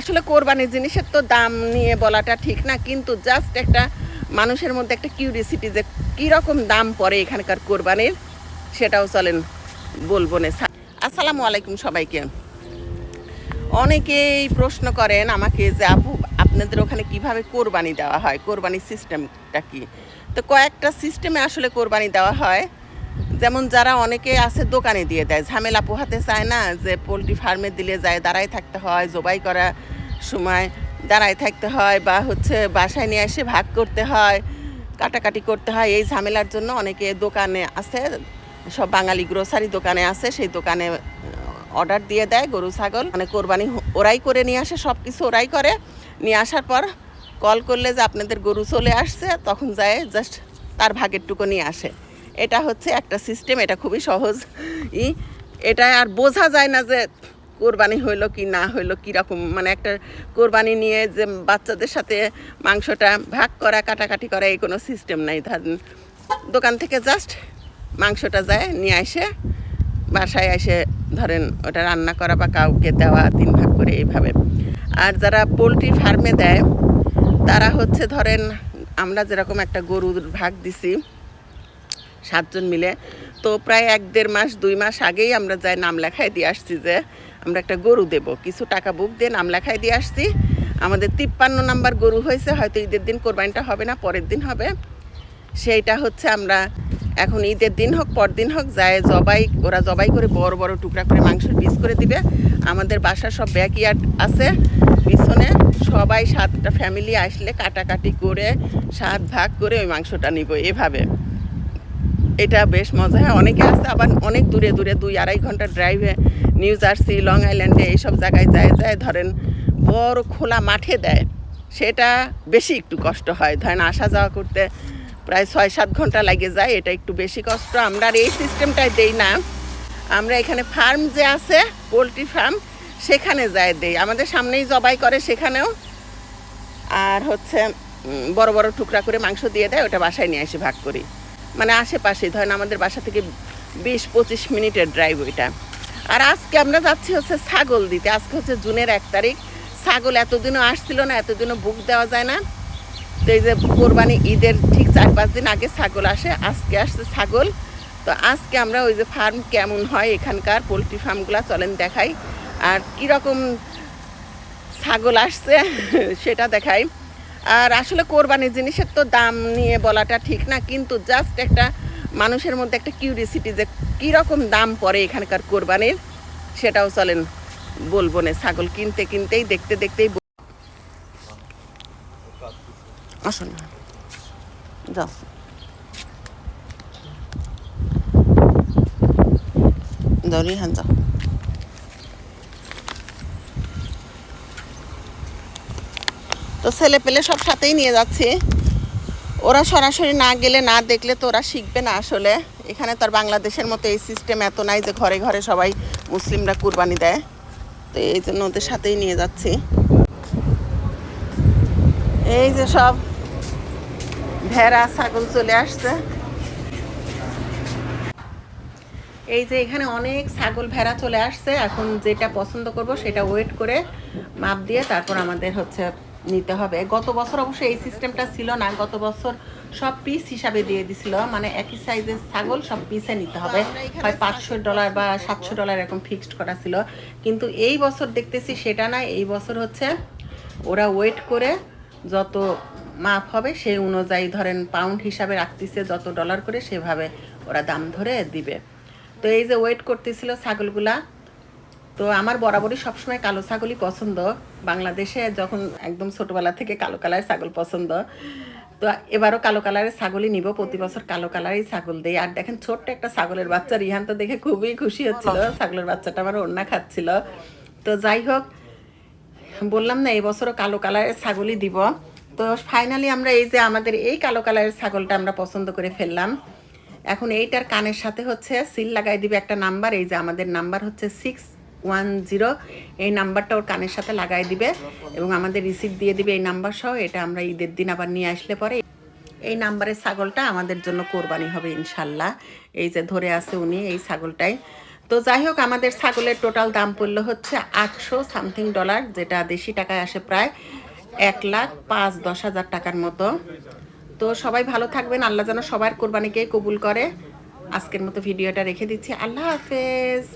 আসলে কোরবানির জিনিসের তো দাম নিয়ে বলাটা ঠিক না, কিন্তু জাস্ট একটা মানুষের মধ্যে একটা কিউরিসিটি যে কীরকম দাম পড়ে এখানকার কোরবানির, সেটাও চলেন বলব না। আসসালামু আলাইকুম সবাইকে। অনেকেই প্রশ্ন করেন আমাকে যে আপু, আপনাদের ওখানে কীভাবে কোরবানি দেওয়া হয়? কোরবানির সিস্টেমটা কি? তো কয়েকটা সিস্টেমে আসলে কোরবানি দেওয়া হয়। যেমন যারা অনেকে আছে দোকানে দিয়ে দেয়, ঝামেলা পোহাতে চায় না যে পোলট্রি ফার্মে দিলে যায়, দাঁড়ায় থাকতে হয়, জবাই করার সময় দাঁড়ায় থাকতে হয় বা হচ্ছে বাসায় নিয়ে এসে ভাগ করতে হয়, কাটাকাটি করতে হয়, এই ঝামেলার জন্য অনেকে দোকানে আছে, সব বাঙালি গ্রোসারি দোকানে আছে, সেই দোকানে অর্ডার দিয়ে দেয় গরু, ছাগল মানে কোরবানি ওরাই করে নিয়ে আসে সব কিছু ওরাই করে। নিয়ে আসার পর কল করলে যে আপনাদের গরু চলে আসছে, তখন যায় জাস্ট তার ভাগেরটুকু নিয়ে আসে। এটা হচ্ছে একটা সিস্টেম, এটা খুবই সহজ। ই এটা আর বোঝা যায় না যে কোরবানি হইল কি না হইল, কীরকম। মানে একটা কোরবানি নিয়ে যে বাচ্চাদের সাথে মাংসটা ভাগ করা, কাটাকাটি করা, এই কোনো সিস্টেম নাই। ধরেন দোকান থেকে জাস্ট মাংসটা যায়, নিয়ে আসে, বাসায় এসে ধরেন ওটা রান্না করা বা কাউকে দেওয়া, তিন ভাগ করে এইভাবে। আর যারা পোলট্রি ফার্মে দেয়, তারা হচ্ছে ধরেন, আমরা যেরকম একটা গরুর ভাগ দিছি সাতজন মিলে। তো প্রায় এক দেড় মাস, দুই মাস আগেই আমরা যাই নাম লেখায় দিয়ে আসছি যে আমরা একটা গরু দেব। কিছু টাকা বুক দিয়ে নাম লেখায় দিয়ে আসছি। আমাদের তিপ্পান্ন নাম্বার গরু হয়েছে, হয়তো ঈদের দিন কোরবানিটা হবে না, পরের দিন হবে। সেইটা হচ্ছে আমরা এখন ঈদের দিন হোক, পরদিন হোক যায় জবাই, ওরা জবাই করে বড় বড় টুকরা করে মাংসের পিস করে দিবে। আমাদের বাসার সব ব্যাকইয়ার্ড আছে, পিছনে সবাই সাতটা ফ্যামিলি আসলে কাটাকাটি করে, সাত ভাগ করে ওই মাংসটা নিব এভাবে। এটা বেশ মজা। হয়, অনেকে আছে, আবার অনেক দূরে দূরে, দুই আড়াই ঘণ্টা ড্রাইভে নিউ জার্সি লং আইল্যান্ডে এইসব জায়গায় যায় যায়, ধরেন বড় খোলা মাঠে দেয়। সেটা বেশি একটু কষ্ট হয়। ধরেন আসা যাওয়া করতে প্রায় ছয় সাত ঘণ্টা লাগে যায়, এটা একটু বেশি কষ্ট। আমরা আর এই সিস্টেমটাই দেই না। আমরা এখানে ফার্ম যে আছে পোলট্রি ফার্ম সেখানে যায় দেই। আমাদের সামনেই জবাই করে সেখানেও। আর হচ্ছে বড় বড় টুকরা করে মাংস দিয়ে দেয়, ওটা বাসায় নিয়ে এসে ভাগ করি। মানে আশেপাশে, ধরেন আমাদের বাসা থেকে বিশ পঁচিশ মিনিটের ড্রাইভ ওইটা। আর আজকে আমরা যাচ্ছি হচ্ছে ছাগল দিতে। আজকে হচ্ছে জুনের এক তারিখ। ছাগল এতদিনও আসছিল না, এতদিনও বুক দেওয়া যায় না। তো এই যে কোরবানি ঈদের ঠিক চার পাঁচ দিন আগে ছাগল আসে, আজকে আসছে ছাগল। তো আজকে আমরা ওই যে ফার্ম কেমন হয়, এখানকার পোলট্রি ফার্মগুলো চলেন দেখাই। আর কীরকম ছাগল আসছে, সেটা দেখাই। আর আসলে কোরবানির জিনিসের তো দাম নিয়ে বলাটা ঠিক না, কিন্তু জাস্ট একটা মানুষের মধ্যে একটা কিউরিসিটি যে কীরকম দাম পড়ে এখানকার কোরবানির, সেটাও চলেন বলব না, ছাগল কিনতে কিনতেই, দেখতে দেখতেই আসুন। যাও। যাও, রিহান যাও। তো ছেলে পেলে সব সাথেই নিয়ে যাচ্ছে। ওরা সরাসরি না গেলে, না দেখলে তো ওরা শিখবে না আসলে। এখানে তো আর বাংলাদেশের মতো এই সিস্টেম এত নাই যে ঘরে ঘরে সবাই মুসলিমরা কুরবানি দেয়। তো এই জন্য ওদের সাথেই নিয়ে যাচ্ছি। এই যে সব ভেড়া, ছাগল চলে আসছে। এই যে এখানে অনেক ছাগল, ভেড়া চলে আসছে। এখন যেটা পছন্দ করব সেটা ওয়েট করে মাপ দিয়ে তারপর আমাদের হচ্ছে নিতে হবে। গত বছর অবশ্য এই সিস্টেমটা ছিল না। গত বছর সব পিস হিসাবে দিয়ে দিছিল। মানে একই সাইজের ছাগল সব পিসে নিতে হবে। হয় পাঁচশো ডলার বা সাতশো ডলার এরকম ফিক্সড করা ছিল। কিন্তু এই বছর দেখতেছি সেটা না। এই বছর হচ্ছে ওরা ওয়েট করে যত মাপ হবে সেই অনুযায়ী ধরেন পাউন্ড হিসাবে রাখতেছে যত ডলার করে সেভাবে ওরা দাম ধরে দিবে। তো এই যে ওয়েট করতেছিল ছাগলগুলা তো আমার বরাবরই সবসময় কালো ছাগলই পছন্দ। বাংলাদেশে যখন একদম ছোটবেলা থেকে কালো কালারের ছাগল পছন্দ তো এবারও কালো কালারের ছাগলই নিব। প্রতি বছর কালো কালারই ছাগল দেই। আর দেখেন ছোট্ট একটা ছাগলের বাচ্চা রিহান তো দেখে খুবই খুশি হচ্ছিল। ছাগলের বাচ্চাটা আমার অন্যা খাচ্ছিল। তো যাই হোক বললাম না এই বছরও কালো কালারের ছাগলই দিব। তো ফাইনালি আমরা এই যে আমাদের এই কালো কালারের ছাগলটা আমরা পছন্দ করে ফেললাম। এখন এইটার কানের সাথে হচ্ছে সিল লাগাই দিবে একটা নাম্বার এই যে আমাদের নাম্বার হচ্ছে সিক্স ওয়ান জিরো এই নাম্বারটা ওর কানের সাথে লাগাই দিবে এবং আমাদের রিসিপ্ট দিয়ে দিবে এই নাম্বার সহ, এটা আমরা ঈদের দিন আবার নিয়ে আসলে পরে এই নাম্বারের ছাগলটা আমাদের জন্য কোরবানি হবে ইনশাল্লাহ। এই যে ধরে আছে উনি এই ছাগলটাই। তো যাই হোক, আমাদের ছাগলের টোটাল দাম পড়ল হচ্ছে আটশো সামথিং ডলার যেটা দেশি টাকায় আসে প্রায় এক লাখ পাঁচ দশ হাজার টাকার মতো। তো সবাই ভালো থাকবেন, আল্লাহ যেন সবার কোরবানিকে কবুল করে। আজকের মতো ভিডিওটা রেখে দিচ্ছি। আল্লাহ হাফেজ।